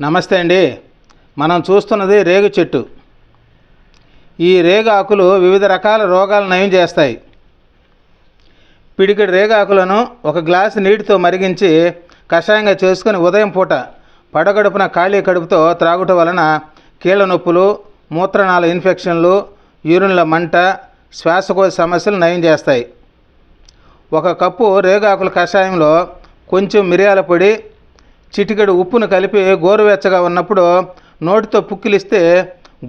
నమస్తే అండి. మనం చూస్తున్నది రేగు చెట్టు. ఈ రేగు ఆకులు వివిధ రకాల రోగాలు నయం చేస్తాయి. పిడికిడి రేగాకులను ఒక గ్లాసు నీటితో మరిగించి కషాయంగా చేసుకుని ఉదయం పూట పడగడుపున ఖాళీ కడుపుతో త్రాగుట వలన కీళ్ళ నొప్పులు మూత్రనాళ ఇన్ఫెక్షన్లు యూరిన్ల మంట శ్వాసకోశ సమస్యలు నయం చేస్తాయి. ఒక కప్పు రేగాకుల కషాయంలో కొంచెం మిరియాల పొడి చిటికెడు ఉప్పును కలిపి గోరువెచ్చగా ఉన్నప్పుడు నోటితో పుక్కిలిస్తే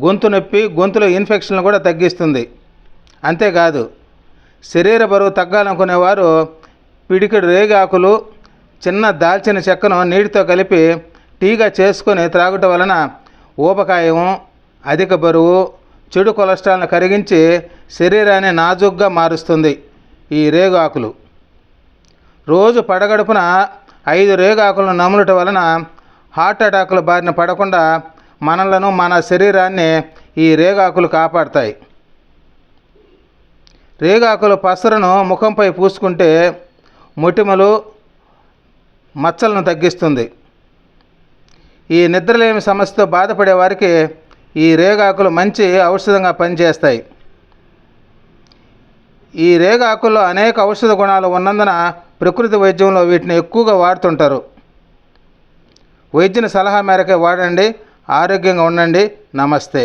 గొంతు నొప్పి గొంతులో ఇన్ఫెక్షన్లు కూడా తగ్గిస్తుంది. అంతేకాదు శరీర బరువు తగ్గాలనుకునేవారు పిడికెడు రేగాకులు చిన్న దాల్చిన చెక్కను నీటితో కలిపి టీగా చేసుకొని త్రాగుట వలన ఊబకాయం అధిక బరువు చెడు కొలెస్ట్రాల్ను కరిగించి శరీరాన్ని నాజుగ్గా మారుస్తుంది ఈ రేగు ఆకులు రోజు పడగడుపున ఐదు రేగాకులను నములుట వలన హార్ట్ అటాకుల బారిన పడకుండా మనలను మన శరీరాన్ని ఈ రేగాకులు కాపాడతాయి. రేగాకుల పసరును ముఖంపై పూసుకుంటే మొటిమలు మచ్చలను తగ్గిస్తుంది. ఈ నిద్రలేమి సమస్యతో బాధపడే వారికి ఈ రేగాకులు మంచి ఔషధంగా పనిచేస్తాయి. ఈ రేగాకుల్లో అనేక ఔషధ గుణాలు ఉన్నందున ప్రకృతి వైద్యంలో వీటిని ఎక్కువగా వాడుతుంటారు. వైద్యుని సలహా మేరకే వాడండి ఆరోగ్యంగా ఉండండి. నమస్తే.